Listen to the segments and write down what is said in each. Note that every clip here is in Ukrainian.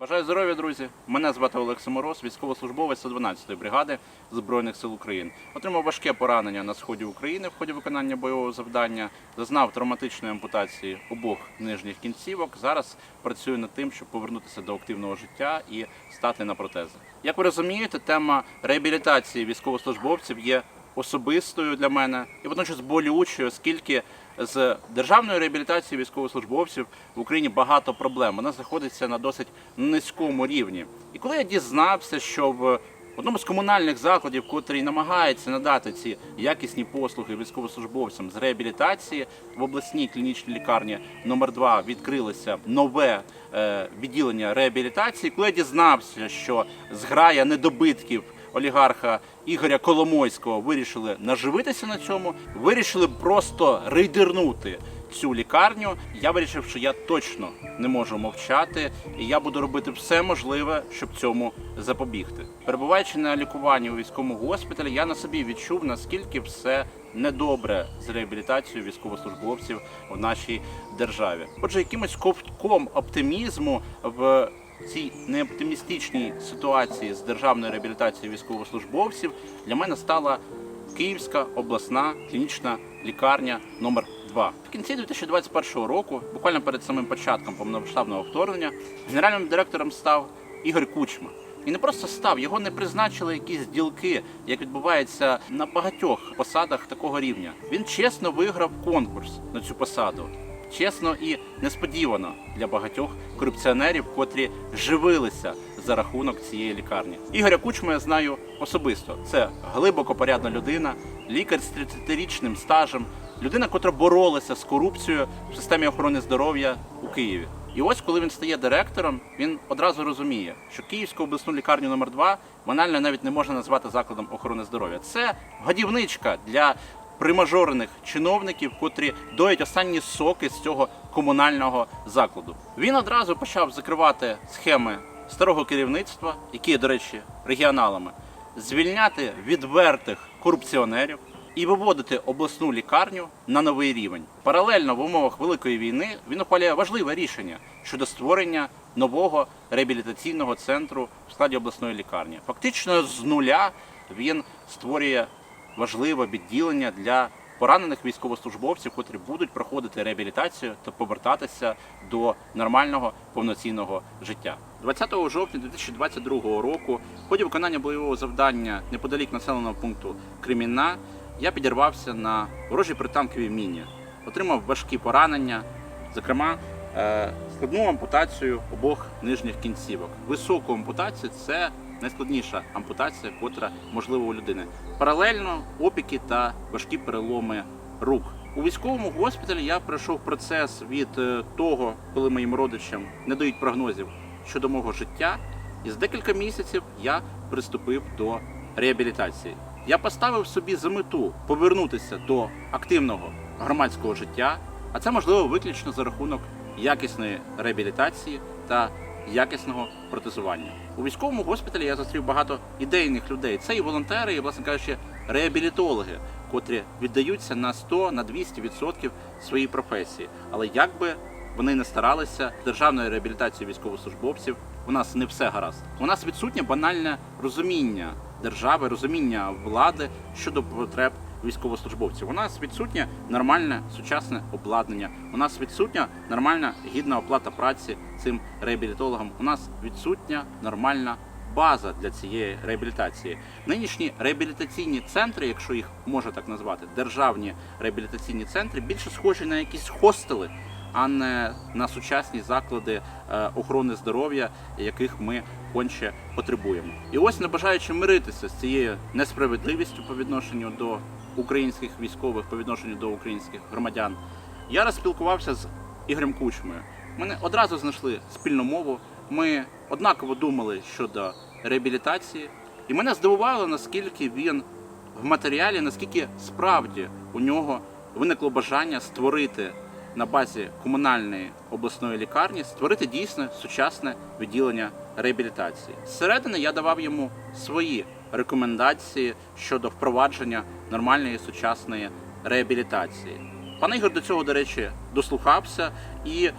Бажаю здоров'я, друзі! Мене звати Олег Самороз, військовослужбовець 112-ї бригади Збройних сил України. Отримав важке поранення на сході України в ході виконання бойового завдання, зазнав травматичної ампутації обох нижніх кінцівок. Зараз працюю над тим, щоб повернутися до активного життя і стати на протези. Як ви розумієте, тема реабілітації військовослужбовців є особистою для мене і водночас болючою, оскільки з державною реабілітацією військовослужбовців в Україні багато проблем. Вона знаходиться на досить низькому рівні. І коли я дізнався, що в одному з комунальних закладів, котрий намагається надати ці якісні послуги військовослужбовцям з реабілітації в обласній клінічній лікарні номер 2 відкрилося нове е, відділення реабілітації. Коли я дізнався, що зграя недобитків олігарха Ігоря Коломойського вирішили наживитися на цьому, вирішили просто рейдернути цю лікарню. Я вирішив, що я точно не можу мовчати, і я буду робити все можливе, щоб цьому запобігти. Перебуваючи на лікуванні у військовому госпіталі, я на собі відчув наскільки все недобре з реабілітацією військовослужбовців в нашій державі. Отже, якимось ковтком оптимізму в цій неоптимістичній ситуації з державною реабілітацією військовослужбовців для мене стала Київська обласна клінічна лікарня номер 2 В кінці 2021 року, буквально перед самим початком повномасштабного вторгнення, генеральним директором став Ігор Кучма. І не просто став, його не призначили якісь ділки, як відбувається на багатьох посадах такого рівня. Він чесно виграв конкурс на цю посаду. Чесно і несподівано для багатьох корупціонерів, котрі живилися за рахунок цієї лікарні. Ігоря Кучма я знаю особисто. Це глибоко порядна людина, лікар з 30-річним стажем, людина, котра боролася з корупцією в системі охорони здоров'я у Києві. І ось, коли він стає директором, він одразу розуміє, що Київську обласну лікарню номер 2 банально навіть не можна назвати закладом охорони здоров'я. Це годівничка для примажорених чиновників, котрі доять останні соки з цього комунального закладу. Він одразу почав закривати схеми старого керівництва, які до речі, регіоналами, звільняти відвертих корупціонерів і виводити обласну лікарню на новий рівень. Паралельно в умовах великої війни він ухвалює важливе рішення щодо створення нового реабілітаційного центру в складі обласної лікарні. Фактично з нуля він створює важливе відділення для поранених військовослужбовців, котрі будуть проходити реабілітацію та повертатися до нормального повноцінного життя. 20 жовтня 2022 року, в ході виконання бойового завдання неподалік населеного пункту Кремінна, я підірвався на ворожій пританковій міні, отримав важкі поранення, зокрема. е, Складну ампутацію обох нижніх кінцівок. Високу ампутацію це найскладніша ампутація, котра можлива у людини. Паралельно опіки та важкі переломи рук. У військовому госпіталі я пройшов процес від е, того, коли моїм родичам не дають прогнозів щодо мого життя, і з декілька місяців я приступив до реабілітації. Я поставив собі за мету повернутися до активного громадського життя, а це можливо виключно за рахунок якісної реабілітації та якісного протезування. У військовому госпіталі я зустрів багато ідейних людей. Це і волонтери, і, власне кажучи, реабілітологи, котрі віддаються на 100 на 200% своїй професії. Але як би вони не старалися з державною реабілітацією військовослужбовців, у нас не все гаразд. У нас відсутнє банальне розуміння держави, розуміння влади щодо потреб військовослужбовців. У нас відсутнє нормальне сучасне обладнання. У нас відсутня нормальна гідна оплата праці цим реабілітологам. У нас відсутня нормальна база для цієї реабілітації. Нинішні реабілітаційні центри, якщо їх можна так назвати, державні реабілітаційні центри, більше схожі на якісь хостели. А не на сучасні заклади е, охорони здоров'я, яких ми конче потребуємо. І ось не бажаючи миритися з цією несправедливістю по відношенню до українських військових, по відношенню до українських громадян, я розспілкувався з Ігорем Кучмою. Ми одразу знайшли спільну мову. Ми однаково думали щодо реабілітації, і мене здивувало, наскільки він в матеріалі, наскільки справді у нього виникло бажання створити на базі комунальної обласної лікарні створити дійсно сучасне відділення реабілітації. Зсередини я давав йому свої рекомендації щодо впровадження нормальної сучасної реабілітації. Пан Ігор до цього, до речі, дослухався, і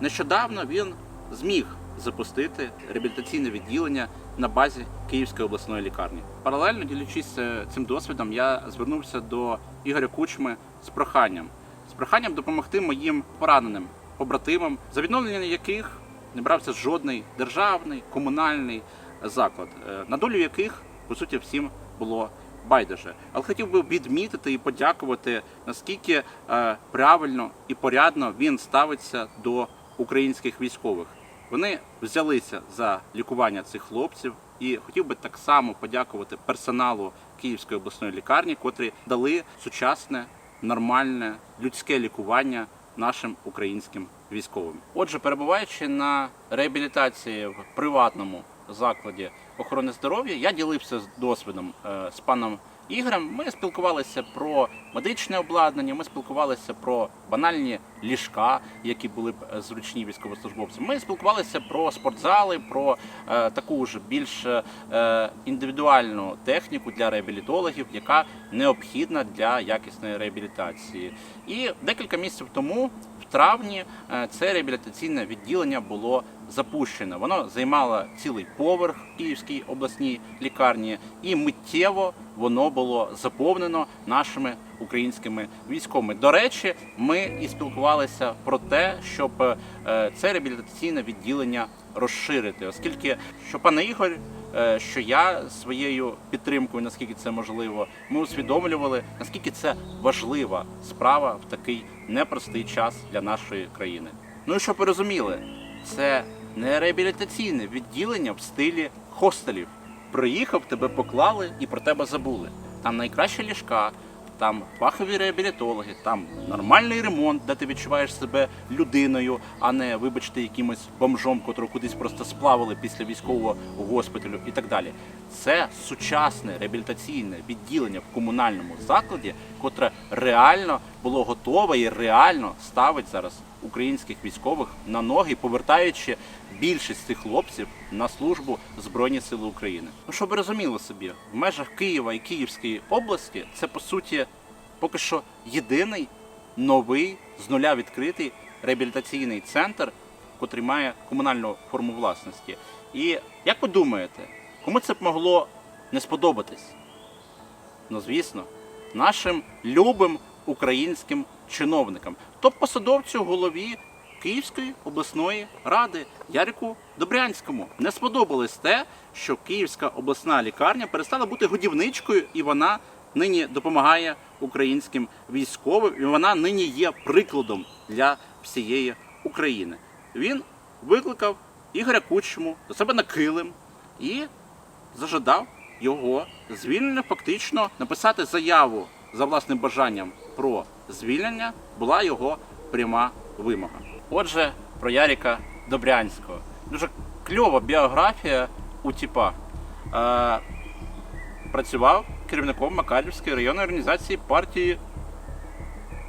нещодавно він зміг запустити реабілітаційне відділення на базі Київської обласної лікарні. Паралельно ділячись е, цим досвідом, я звернувся до Ігоря Кучми з проханням з проханням допомогти моїм пораненим побратимам, за відновлення яких не брався жодний державний комунальний заклад, е, на долю яких по суті всім було байдуже. Але хотів би відмітити і подякувати, наскільки е, правильно і порядно він ставиться до українських військових. Вони взялися за лікування цих хлопців, і хотів би так само подякувати персоналу Київської обласної лікарні, котрі дали сучасне, нормальне людське лікування нашим українським військовим. Отже, перебуваючи на реабілітації в приватному закладі охорони здоров'я, я ділився з досвідом е, з паном Ігорем. Ми спілкувалися про медичне обладнання, ми спілкувалися про банальні ліжка, які були б е, зручні військовослужбовцям. Ми спілкувалися про спортзали, про е, таку ж більш індивідуальну техніку для реабілітологів, яка необхідна для якісної реабілітації. І декілька місяців тому, травні, е, це реабілітаційне відділення було запущено. Воно займало цілий поверх Київській обласній лікарні, і миттєво воно було заповнено нашими українськими військовими. До речі, ми і спілкувалися про те, щоб е, це реабілітаційне відділення розширити, оскільки що пане Ігор, що я своєю підтримкою, наскільки це можливо, ми усвідомлювали, наскільки це важлива справа в такий непростий час для нашої країни. Ну і що порозуміли, це не реабілітаційне відділення в стилі хостелів. Приїхав, тебе поклали і про тебе забули. Там найкращі ліжка, там фахові реабілітологи, там нормальний ремонт, де ти відчуваєш себе людиною, а не, вибачте, якимось бомжом, котрого кудись просто сплавили після військового госпіталю і так далі. Це сучасне реабілітаційне відділення в комунальному закладі, котре реально було готове і реально ставить зараз українських військових на ноги, повертаючи більшість цих хлопців на службу Збройні Сили України. Ну, щоб розуміли собі, в межах Києва і Київської області це по суті поки що єдиний новий з нуля відкритий реабілітаційний центр, котрий має комунальну форму власності. І як ви думаєте, кому це б могло не сподобатись? Ну, звісно, нашим любим українським чиновникам, топ-посадовцю голові Київської обласної ради Ярику Добрянському. Не сподобалось те, що Київська обласна лікарня перестала бути годівничкою, і вона нині допомагає українським військовим, і вона нині є прикладом для всієї України. Він викликав Ігоря Кучму до себе на килим і зажадав його звільнення, фактично написати заяву за власним бажанням про звільнення була його пряма вимога. Отже, про Яріка Добрянського. Дуже кльова біографія у тіпа. Е, працював керівником Макарівської районної організації партії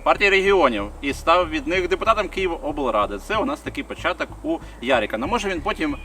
партії регіонів і став від них депутатом Києва-облради. Це у нас такий початок у Яріка. Ну може він потім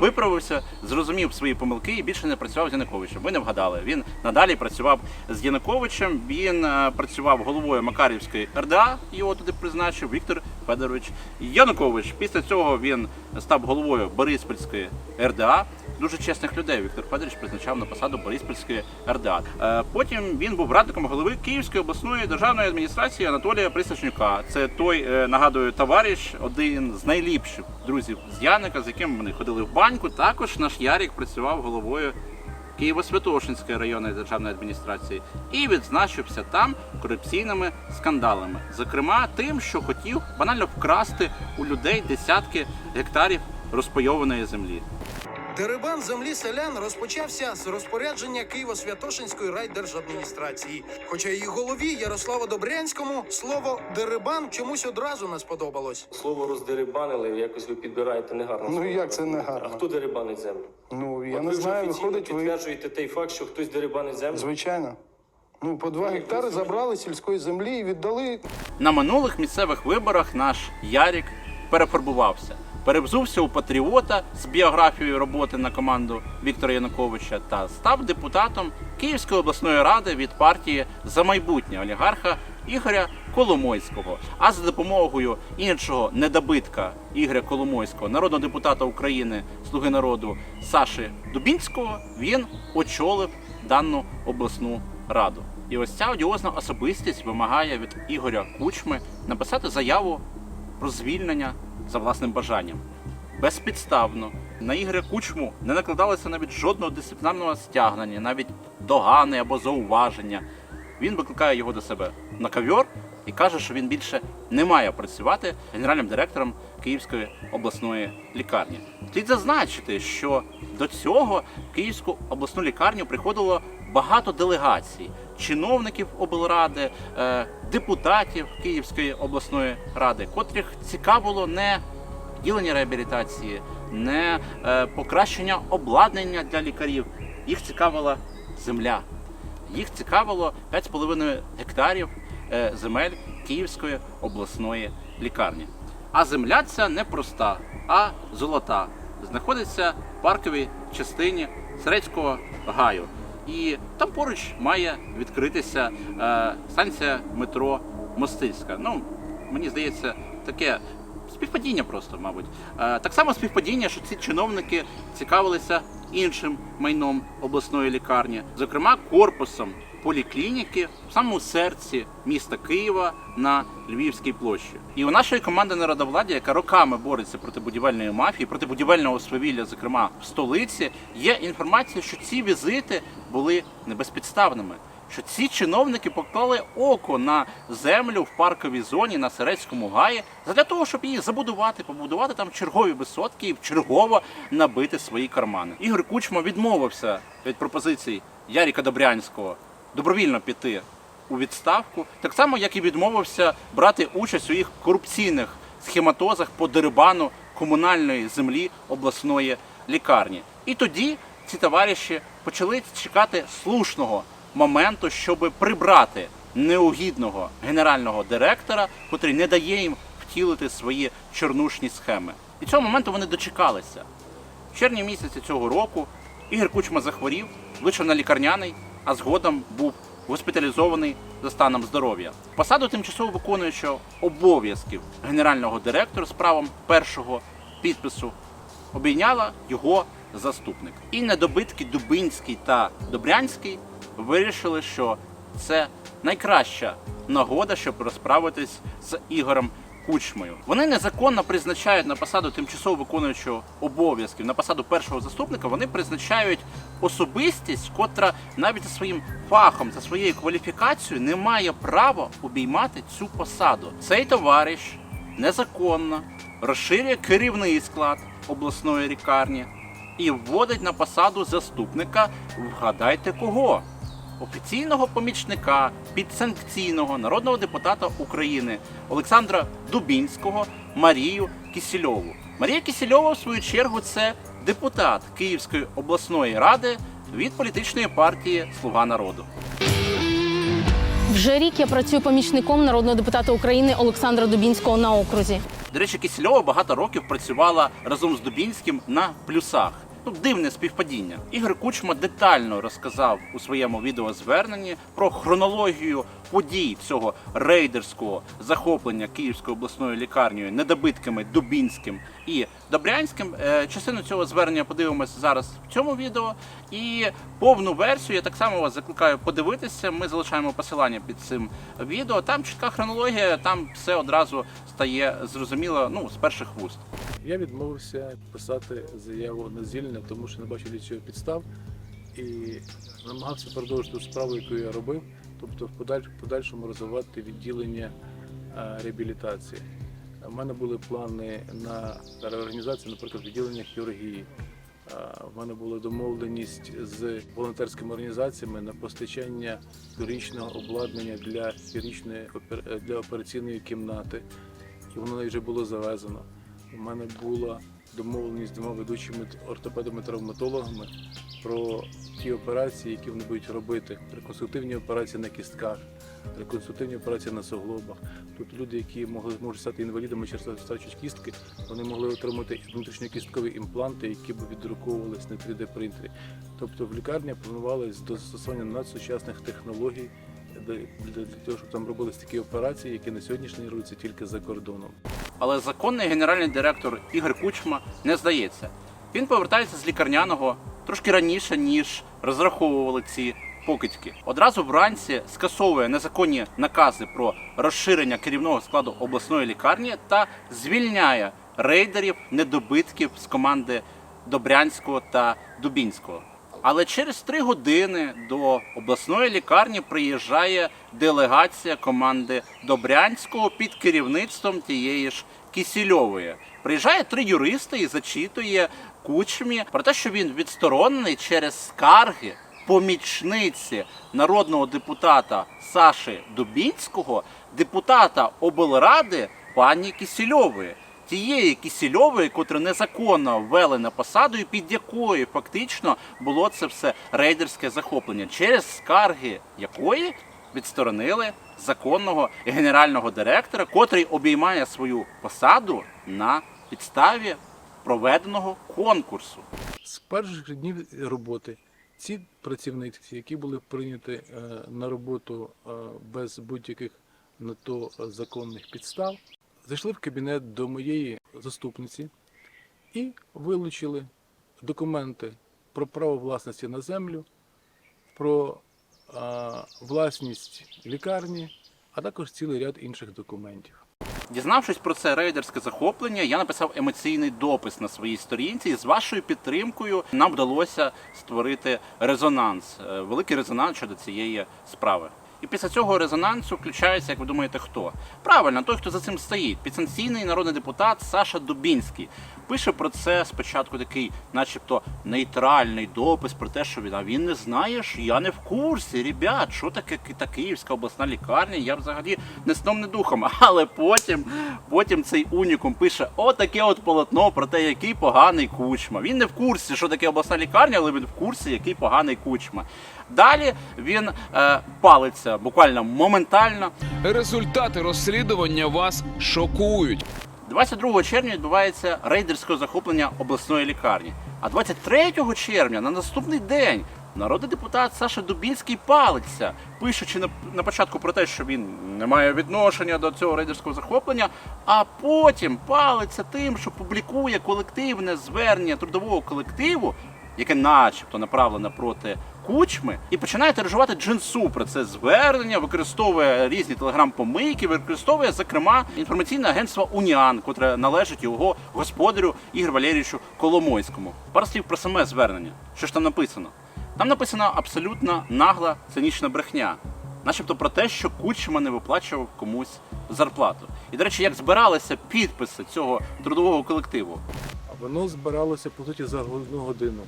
виправився, зрозумів свої помилки і більше не працював з Януковичем. Ви не вгадали. Він надалі працював з Януковичем. Він е, працював головою Макарівської РДА. Його туди призначив Віктор Федорович Янукович. Після цього він став головою Бориспільської РДА. Дуже чесних людей Віктор Федорович призначав на посаду Бориспільської РДА. Е, Потім він був радником голови Київської обласної державної адміністрації Анатолія Присачнюка. Це той, е, нагадую, товариш, один з найліпших друзів з Яника, з яким вони ходили в баньку. Також наш Ярік працював головою Києво-Святошинської районної державної адміністрації і відзначився там корупційними скандалами, зокрема тим, що хотів банально вкрасти у людей десятки гектарів розпайованої землі. Дерибан землі селян розпочався з розпорядження Києво-Святошинської райдержадміністрації. Хоча її голові Ярославу Добрянському слово дерибан чомусь одразу не сподобалось. Слово роздерибанили, якось ви підбираєте негарно. Ну, слово. як це негарно? А хто дерибанить землю? Ну, я От не ви знаю, виходить, ви. підтверджуєте той факт, що хтось дерибанить землю? Звичайно. Ну, по два гектари забрали сільської землі і віддали. На минулих місцевих виборах наш Ярік перефарбувався. Перевзувся у патріота з біографією роботи на команду Віктора Януковича та став депутатом Київської обласної ради від партії за майбутнє олігарха Ігоря Коломойського. А за допомогою іншого недобитка Ігоря Коломойського, народного депутата України, Слуги народу Саші Дубінського, він очолив дану обласну раду. І ось ця одіозна особистість вимагає від Ігоря Кучми написати заяву про звільнення за власним бажанням. Безпідставно на Ігоря Кучму не накладалося навіть жодного дисциплінарного стягнення, навіть догани або зауваження. Він викликає його до себе на ковьор і каже, що він більше не має працювати генеральним директором Київської обласної лікарні. Слід зазначити, що до цього Київську обласну лікарню приходило багато делегацій, чиновників облради, е, депутатів Київської обласної ради, котрих цікавило не ділення реабілітації, не е, покращення обладнання для лікарів. Їх цікавила земля. Їх цікавило 5,5 гектарів е, земель Київської обласної лікарні. А земля ця не проста, а золота. Знаходиться в парковій частині Серецького гаю. І там поруч має відкритися е, станція метро Мостицька. Ну, мені здається, таке співпадіння просто, мабуть. Е, Так само співпадіння, що ці чиновники цікавилися іншим майном обласної лікарні, зокрема корпусом поліклініки в самому серці міста Києва на Львівській площі. І у нашої команди народовладдя, яка роками бореться проти будівельної мафії, проти будівельного свавілля, зокрема в столиці, є інформація, що ці візити були небезпідставними що ці чиновники поклали око на землю в парковій зоні на Серецькому гаї для того, щоб її забудувати, побудувати там чергові висотки і чергово набити свої кармани. Ігор Кучма відмовився від пропозицій Яріка Добрянського добровільно піти у відставку, так само як і відмовився брати участь у їх корупційних схематозах по дерибану комунальної землі обласної лікарні. І тоді ці товариші почали чекати слушного моменту, щоб прибрати неугідного генерального директора, котрий не дає їм втілити свої чорнушні схеми. І цього моменту вони дочекалися. В червні місяці цього року Ігор Кучма захворів, вийшов на лікарняний, а згодом був госпіталізований за станом здоров'я. Посаду тимчасово виконуючого обов'язків генерального директора з правом першого підпису обійняла його заступник. І недобитки Дубинський та Добрянський вирішили, що це найкраща нагода, щоб розправитись з Ігорем Кучмою. Вони незаконно призначають на посаду тимчасово виконуючого обов'язків, на посаду першого заступника. Вони призначають особистість, котра навіть за своїм фахом, за своєю кваліфікацією не має права обіймати цю посаду. Цей товариш незаконно розширює керівний склад обласної лікарні і вводить на посаду заступника. Вгадайте кого? Офіційного помічника підсанкційного народного депутата України Олександра Дубінського Марію Кісільову. Марія Кісільова, в свою чергу, це депутат Київської обласної ради від політичної партії Слуга народу. Вже рік я працюю помічником народного депутата України Олександра Дубінського на окрузі. До речі, Кісільова багато років працювала разом з Дубінським на плюсах. Ну, дивне співпадіння. Ігор Кучма детально розказав у своєму відеозверненні про хронологію подій цього рейдерського захоплення Київською обласною лікарнею недобитками Дубінським і Добрянським. Е, Частину цього звернення подивимося зараз в цьому відео. І повну версію я так само вас закликаю подивитися. Ми залишаємо посилання під цим відео. Там чітка хронологія, там все одразу стає зрозуміло ну, з перших вуст. Я відмовився писати заяву на звільнення, тому що не бачив для цього підстав і намагався продовжити справу, яку я робив, тобто в подальшому розвивати відділення е, реабілітації. У мене були плани на реорганізацію, наприклад, відділення хірургії. В мене була домовленість з волонтерськими організаціями на постачання хірургічного обладнання для хірургічної для операційної кімнати, і воно вже було завезено. У мене була домовленість з двома ведучими ортопедами-травматологами про ті операції, які вони будуть робити. Реконструктивні операції на кістках, реконструктивні операції на суглобах. Тут люди, які могли можуть стати інвалідами через стачуть кістки, вони могли отримати внутрішньокісткові імпланти, які б віддруковувались на 3D принтері. Тобто в лікарні планувалось до застосування надсучасних технологій для, того, щоб там робились такі операції, які на сьогоднішній день тільки за кордоном. Але законний генеральний директор Ігор Кучма не здається. Він повертається з лікарняного трошки раніше, ніж розраховували ці покидьки. Одразу вранці скасовує незаконні накази про розширення керівного складу обласної лікарні та звільняє рейдерів недобитків з команди Добрянського та Дубінського. Але через три години до обласної лікарні приїжджає делегація команди Добрянського під керівництвом тієї ж Кісільової. Приїжджає три юристи і зачитує кучмі про те, що він відсторонений через скарги помічниці народного депутата Саші Дубінського, депутата облради пані Кісільової тієї Кісільової, котру незаконно ввели на посаду, і під якою фактично було це все рейдерське захоплення, через скарги якої відсторонили законного генерального директора, котрий обіймає свою посаду на підставі проведеного конкурсу. З перших днів роботи ці працівниці, які були прийняті е, на роботу е, без будь-яких на то законних підстав, зайшли в кабінет до моєї заступниці і вилучили документи про право власності на землю, про е, власність лікарні, а також цілий ряд інших документів. Дізнавшись про це рейдерське захоплення, я написав емоційний допис на своїй сторінці. І з вашою підтримкою нам вдалося створити резонанс, е, великий резонанс щодо цієї справи. І після цього резонансу включається, як ви думаєте, хто? Правильно, той, хто за цим стоїть. Підсанкційний народний депутат Саша Дубінський пише про це спочатку такий, начебто, нейтральний допис про те, що він а він не знає, що я не в курсі. Ребят, що таке та Київська обласна лікарня? Я взагалі не сном, не духом. Але потім, потім цей унікум пише отаке от полотно про те, який поганий кучма. Він не в курсі, що таке обласна лікарня, але він в курсі, який поганий кучма. Далі він е, палиться буквально моментально. Результати розслідування вас шокують. 22 червня відбувається рейдерське захоплення обласної лікарні. А 23 червня на наступний день народний депутат Саша Дубінський палиться, пишучи на, на початку про те, що він не має відношення до цього рейдерського захоплення, а потім палиться тим, що публікує колективне звернення трудового колективу, яке начебто направлене проти кучми, і починає тиражувати джинсу про це звернення, використовує різні телеграм-помийки, використовує, зокрема, інформаційне агентство Уніан, котре належить його господарю Ігор Валерійовичу Коломойському. Пару слів про саме звернення. Що ж там написано? Там написана абсолютно нагла цинічна брехня. Начебто про те, що Кучма не виплачував комусь зарплату. І, до речі, як збиралися підписи цього трудового колективу, Воно збиралося по суті за одну годину.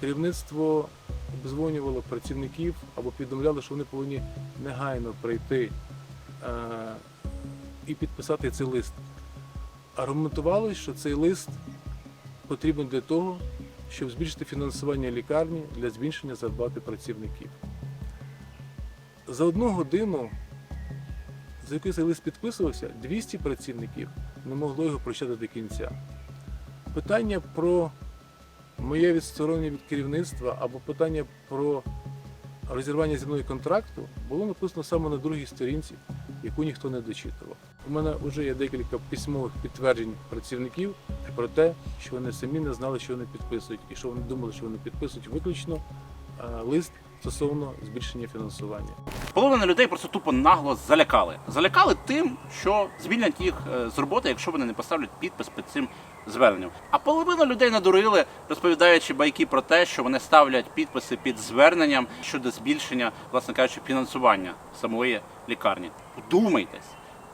Керівництво обдзвонювало працівників або повідомляло, що вони повинні негайно прийти е- і підписати цей лист. Аргументувалось, що цей лист потрібен для того, щоб збільшити фінансування лікарні для збільшення зарплати працівників. За одну годину, за яку цей лист підписувався, 200 працівників не могло його прочитати до кінця. Питання про моє відсторонення від керівництва або питання про розірвання зі мною контракту було написано саме на другій сторінці, яку ніхто не дочитував. У мене вже є декілька письмових підтверджень працівників про те, що вони самі не знали, що вони підписують, і що вони думали, що вони підписують виключно е, лист стосовно збільшення фінансування. Половина людей просто тупо нагло залякали. Залякали тим, що звільнять їх е, з роботи, якщо вони не поставлять підпис під цим зверненням. А половина людей надурили, розповідаючи байки про те, що вони ставлять підписи під зверненням щодо збільшення, власне кажучи, фінансування самої лікарні. Вдумайтесь.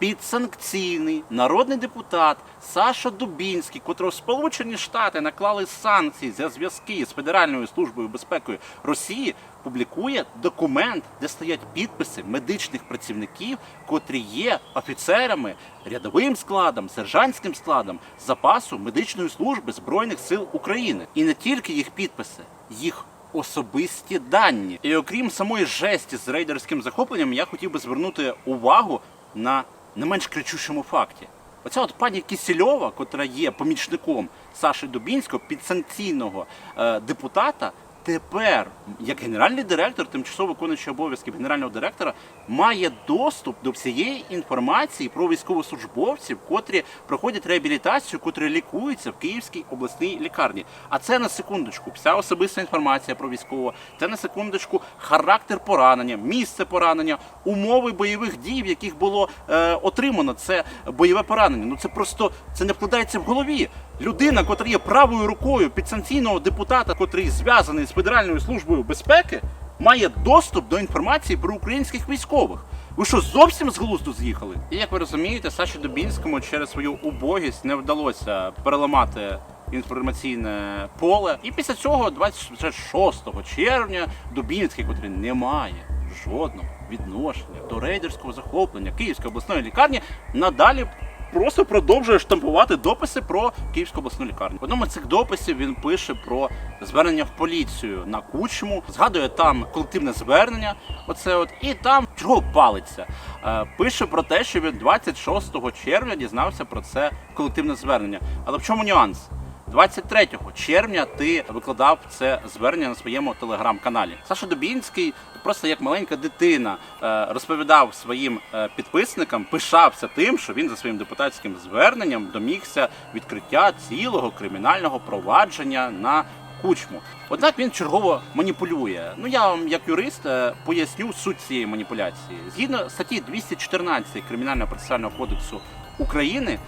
Підсанкційний народний депутат Саша Дубінський, котрого Сполучені Штати наклали санкції за зв'язки з Федеральною службою безпеки Росії, публікує документ, де стоять підписи медичних працівників, котрі є офіцерами, рядовим складом, сержантським складом запасу медичної служби Збройних сил України. І не тільки їх підписи, їх особисті дані. І окрім самої жесті з рейдерським захопленням, я хотів би звернути увагу на не менш кричущому факті. Оця от пані Кісельова, котра є помічником Саші Дубінського, підсанкційного е, депутата, тепер, як генеральний директор, тимчасово виконуючий обов'язки генерального директора, має доступ до всієї інформації про військовослужбовців, котрі проходять реабілітацію, котрі лікуються в Київській обласній лікарні. А це на секундочку, вся особиста інформація про військового, це на секундочку характер поранення, місце поранення, умови бойових дій, в яких було е, отримано це бойове поранення. Ну це просто це не вкладається в голові. Людина, котра є правою рукою підсанкційного депутата, котрий зв'язаний з Федеральною службою безпеки, має доступ до інформації про українських військових. Ви що зовсім з глузду з'їхали? І як ви розумієте, Саші Дубінському через свою убогість не вдалося переламати інформаційне поле. І після цього, 26 червня, Дубінський, котрий не має жодного відношення до рейдерського захоплення Київської обласної лікарні, надалі просто продовжує штампувати дописи про Київську обласну лікарню. В одному з цих дописів він пише про звернення в поліцію на кучму, згадує там колективне звернення. Оце от і там чого палиться. Е, пише про те, що він 26 червня дізнався про це колективне звернення. Але в чому нюанс? 23 червня ти викладав це звернення на своєму телеграм-каналі. Саша Дубінський просто як маленька дитина е, розповідав своїм е, підписникам, пишався тим, що він за своїм депутатським зверненням домігся відкриття цілого кримінального провадження на кучму. Однак він чергово маніпулює. Ну я вам, як юрист, е, поясню суть цієї маніпуляції. Згідно статті 214 Кримінального процесуального кодексу України,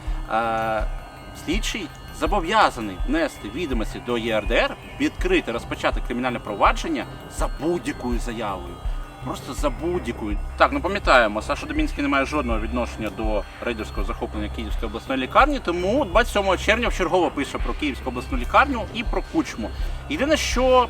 слідчий зобов'язаний внести відомості до ЄРДР, відкрити розпочати кримінальне провадження за будь-якою заявою. Просто за будь-якою. Так, ну пам'ятаємо, Саша Домінський не має жодного відношення до рейдерського захоплення Київської обласної лікарні, тому 27 червня вчергово пише про Київську обласну лікарню і про кучму. Єдине, що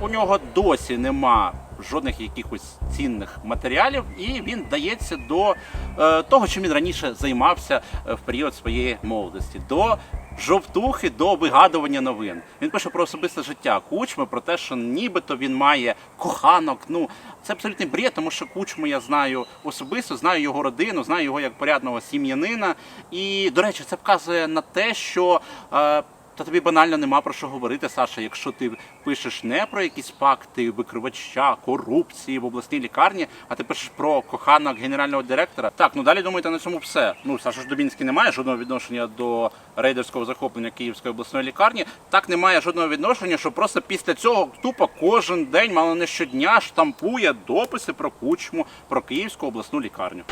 у нього досі нема жодних якихось цінних матеріалів, і він вдається до е, того, чим він раніше займався е, в період своєї молодості. До жовтухи до вигадування новин. Він пише про особисте життя Кучми, про те, що нібито він має коханок. Ну це абсолютний бред, тому що Кучму я знаю особисто, знаю його родину, знаю його як порядного сім'янина. І до речі, це вказує на те, що. Е, та тобі банально нема про що говорити, Саша. Якщо ти пишеш не про якісь факти викривача, корупції в обласній лікарні, а ти пишеш про коханок генерального директора. Так, ну далі думаєте на цьому все. Ну Саша ж Дубінський не має жодного відношення до рейдерського захоплення Київської обласної лікарні. Так немає жодного відношення, що просто після цього тупо кожен день, мало не щодня, штампує дописи про кучму, про Київську обласну лікарню.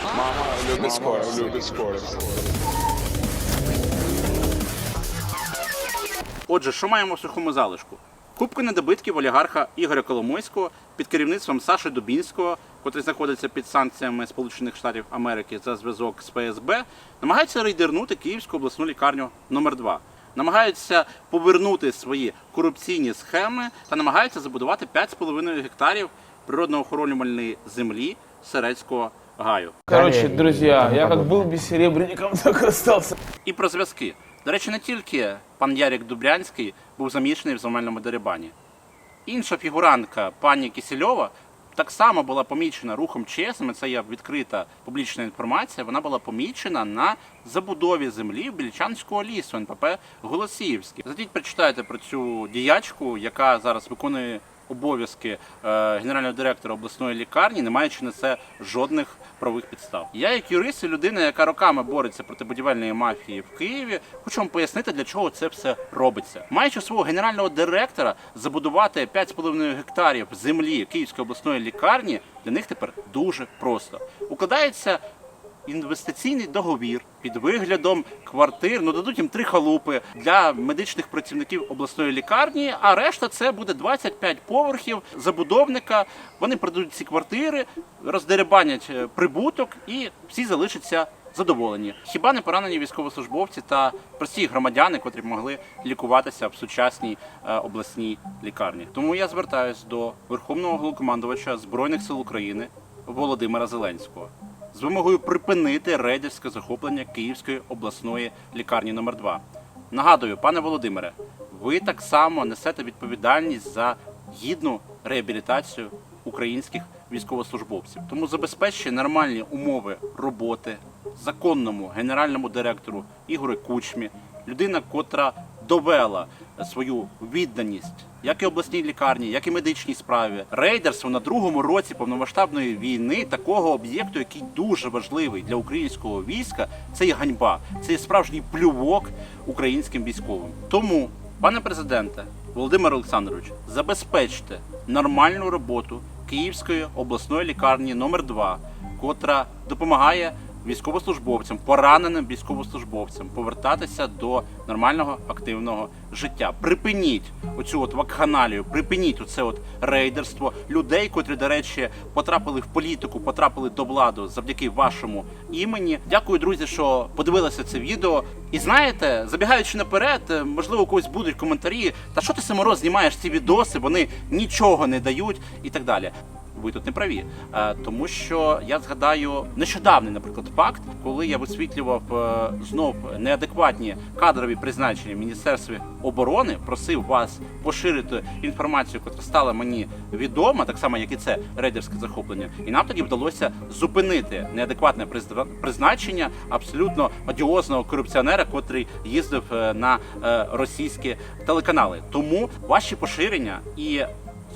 Отже, що маємо в сухому залишку? Кубки недобитків олігарха Ігоря Коломойського під керівництвом Саші Дубінського, котрий знаходиться під санкціями Сполучених Штатів Америки за зв'язок з ФСБ, намагаються рейдернути Київську обласну лікарню номер 2 намагаються повернути свої корупційні схеми та намагаються забудувати 5,5 гектарів природно-охоронювальної землі Серецького гаю. Короче, друзья, я как был бессеребренником, так остался. І про зв'язки. До речі, не тільки пан Ярік Дубрянський був замішаний в земельному дерибані. Інша фігурантка, пані Кісільова, так само була помічена рухом ЧСМ, це є відкрита публічна інформація. Вона була помічена на забудові землі Білічанського лісу НПП Голосіївський. Зайдіть, прочитайте про цю діячку, яка зараз виконує обов'язки е, генерального директора обласної лікарні, не маючи на це жодних правових підстав. Я, як юрист і людина, яка роками бореться проти будівельної мафії в Києві, хочу вам пояснити, для чого це все робиться. Маючи свого генерального директора забудувати 5,5 гектарів землі Київської обласної лікарні, для них тепер дуже просто. Укладається інвестиційний договір під виглядом квартир. Ну дадуть їм три халупи для медичних працівників обласної лікарні. А решта це буде 25 поверхів забудовника. Вони продадуть ці квартири, роздеребанять е, прибуток, і всі залишаться. Задоволені, хіба не поранені військовослужбовці та прості громадяни, котрі могли лікуватися в сучасній е, обласній лікарні. Тому я звертаюся до Верховного головнокомандувача Збройних сил України Володимира Зеленського з вимогою припинити рейдерське захоплення Київської обласної лікарні номер 2 Нагадую, пане Володимире, ви так само несете відповідальність за гідну реабілітацію українських військовослужбовців. Тому забезпечте нормальні умови роботи законному генеральному директору Ігорю Кучмі, людина, котра довела свою відданість як і обласній лікарні, як і медичній справі. Рейдерство на другому році повномасштабної війни такого об'єкту, який дуже важливий для українського війська, це є ганьба, це є справжній плювок українським військовим. Тому, пане президенте, Володимир Олександрович, забезпечте нормальну роботу Київської обласної лікарні номер 2 котра допомагає військовослужбовцям, пораненим військовослужбовцям повертатися до нормального активного життя. Припиніть оцю от вакханалію, припиніть оце от рейдерство людей, котрі, до речі, потрапили в політику, потрапили до влади завдяки вашому імені. Дякую, друзі, що подивилися це відео. І знаєте, забігаючи наперед, е, можливо, у когось будуть коментарі. Та що ти Самороз знімаєш ці відоси? Вони нічого не дають і так далі. Ви тут не праві, Е, тому що я згадаю нещодавний, наприклад, факт, коли я висвітлював е, знов неадекватні кадрові призначення в міністерстві оборони, просив вас поширити інформацію, яка стала мені відома, так само як і це рейдерське захоплення, і нам тоді вдалося зупинити неадекватне приз- призначення абсолютно одіозного корупціонера, котрий їздив е, на російські телеканали. Тому ваші поширення і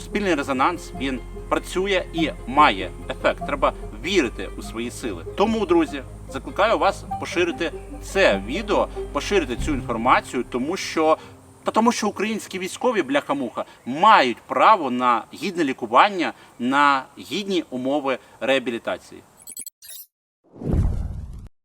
спільний резонанс він працює і має ефект. Треба вірити у свої сили. Тому, друзі, закликаю вас поширити це відео, поширити цю інформацію, тому що. Та тому, що українські військові бляха-муха мають право на гідне лікування, на гідні умови реабілітації.